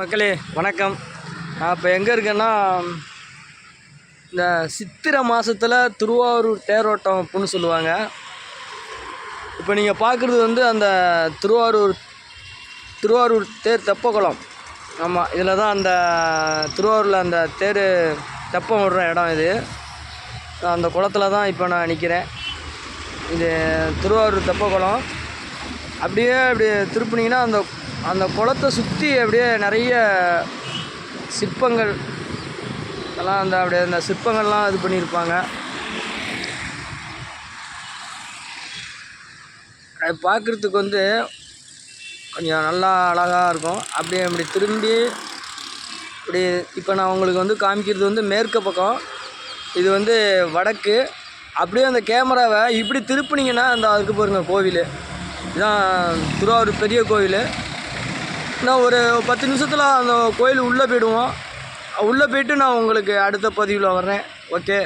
மக்களே வணக்கம். நான் இப்போ எங்கே இருக்கேன்னா இந்த சித்திரை மாதத்தில் திருவாரூர் தேரோட்டம் அப்படின்னு சொல்லுவாங்க. இப்போ நீங்கள் பார்க்குறது வந்து அந்த திருவாரூர் திருவாரூர் தேர் தெப்பக்குளம். ஆமாம் இதில் தான் அந்த திருவாரூரில் அந்த தேர் தெப்பம் விடுற இடம் இது. அந்த குளத்துல தான் இப்போ நான் நிற்கிறேன் இது திருவாரூர் தெப்பக்குளம். அப்படியே அப்படி திருப்பினீங்கன்னா அந்த அந்த குளத்தை சுற்றி அப்படியே நிறைய சிற்பங்கள் எல்லாம் அந்த அப்படியே அந்த சிற்பங்கள்லாம் இது பண்ணியிருப்பாங்க. அது பார்க்குறதுக்கு வந்து கொஞ்சம் நல்லா அழகாக இருக்கும். அப்படியே அப்படி திரும்பி இப்படி இப்போ நான் உங்களுக்கு வந்து காமிக்கிறது வந்து மேற்கு பக்கம். இது வந்து வடக்கு. அப்படியே அந்த கேமராவை இப்படி திருப்புனீங்கன்னா அந்த அதுக்கு பாருங்கள் கோவில். இதுதான் திருவாரூர் பெரிய கோவில். நான் ஒரு பத்து நிமிஷத்தில் அந்த கோயில் உள்ளே போயிடுவோம். உள்ளே போயிட்டு நான் உங்களுக்கு அடுத்த பதிவில் வர்றேன். ஓகே